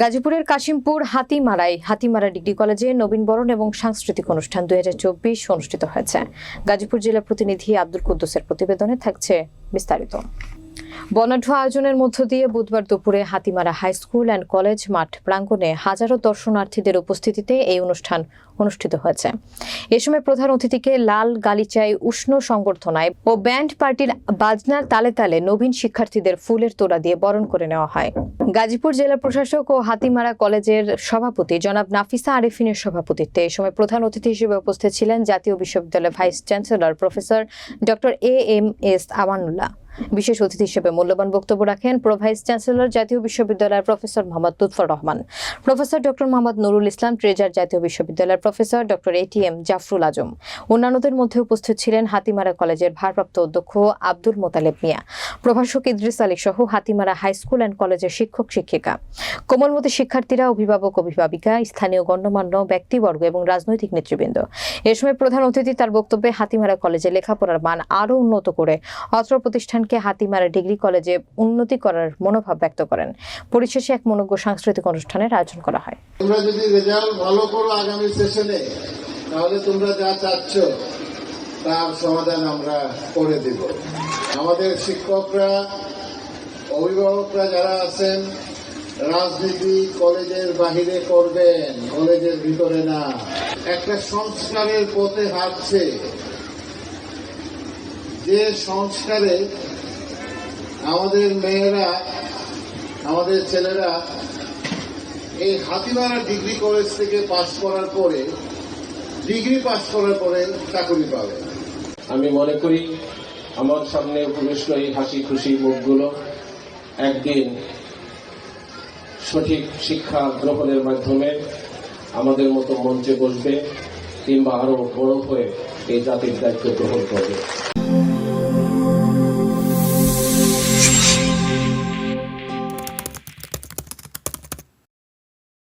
গাজীপুরের কাশিমপুর হাতিমারায় হাতিমারা ডিগ্রি কলেজে নবীনবরণ এবং সাংস্কৃতিক অনুষ্ঠান দুই হাজার চব্বিশ অনুষ্ঠিত হয়েছে। গাজীপুর জেলা প্রতিনিধি আব্দুল কুদ্দুসের প্রতিবেদনে থাকছে বিস্তারিত। বর্ণাঢ্য আয়োজনের মধ্য দিয়ে বুধবার দুপুরে Hatimara high school and college মাঠ প্রাঙ্গণে হাজারো দর্শনার্থীদের উপস্থিতিতে এই অনুষ্ঠান অনুষ্ঠিত হয়েছে। এ সময় প্রধান অতিথিকে লাল গালিচায় উষ্ণ সংবর্ধনায় ও ব্যান্ড পার্টির বাজনার তালে তালে নবীন শিক্ষার্থীদের ফুলের তোড়া দিয়ে বরণ করে নেওয়া হয়। গাজীপুর জেলা প্রশাসক ও হাতিমারা কলেজের সভাপতি জনাব নাফিসা আরেফিনের সভাপতিত্বে এই সময় প্রধান অতিথি হিসেবে উপস্থিত ছিলেন জাতীয় বিশ্ববিদ্যালয়ের vice chancellor professor doctor A M S Amanullah. বিশেষ অতিথি হিসেবে মূল্যবান বক্তব্য রাখেন প্রো ভাইস চ্যান্সেলর জাতীয় বিশ্ববিদ্যালয়ের professor Mohammad Lutfor Rahman. Professor doctor Mohammad Nurul Islam treasurer জাতীয় বিশ্ববিদ্যালয়ের professor doctor ATM Jafrul Azam. অন্যান্যদের মধ্যে উপস্থিত ছিলেন হাতিমারা কলেজের ভারপ্রাপ্ত অধ্যক্ষ আব্দুল মোতালেব মিয়া। প্রভাষক ইদ্রিস আলী সহ হাতিমারা হাই স্কুল অ্যান্ড কলেজের শিক্ষক, শিক্ষিকা। কোমলমতি শিক্ষার্থীরা অভিভাবক, অভিভাবিকা, স্থানীয় গণ্যমান্য ব্যক্তিবর্গ এবং রাজনৈতিক নেতৃবৃন্দ। এ সময় প্রধান অতিথি তার বক্তব্যে হাতিমারা কলেজে লেখাপড়ার মান আরও উন্নত করে অত্র প্রতিষ্ঠানকে হাতিমারা ডিগ্রি কলেজে উন্নতি করার মনোভাব ব্যক্ত করেন। পরিশেষে এক মনোজ্ঞ সাংস্কৃতিক অনুষ্ঠানের আয়োজন করা হয়। তোমরা যদি রেজাল্ট ভালো করো আগামী সেশনে তাহলে তোমরা যা চাচ্ছ তার সমাধান আমরা করে দেব। আমাদের শিক্ষকরা, অভিভাবকরা যারা আছেন, রাজনীতি কলেজের বাহিরে করবেন, কলেজের ভিতরে না। একটা সংস্কারের পথে হাঁটছে। যে সংস্কারে আমাদের মেয়েরা, আমাদের ছেলেরা এই হাতিমারা ডিগ্রি কলেজ থেকে পাশ করার পরে ডিগ্রি পাশ করার পরে চাকরি পাবে। আমি মনে করি আমার সামনে উপবিষ্ট এই হাসি খুশি মুখগুলো একদিন সঠিক শিক্ষা গ্রহণের মাধ্যমে আমাদের মতো মঞ্চে বসবে কিংবা আরও বড় হয়ে এই জাতির দায়িত্ব গ্রহণ করবে।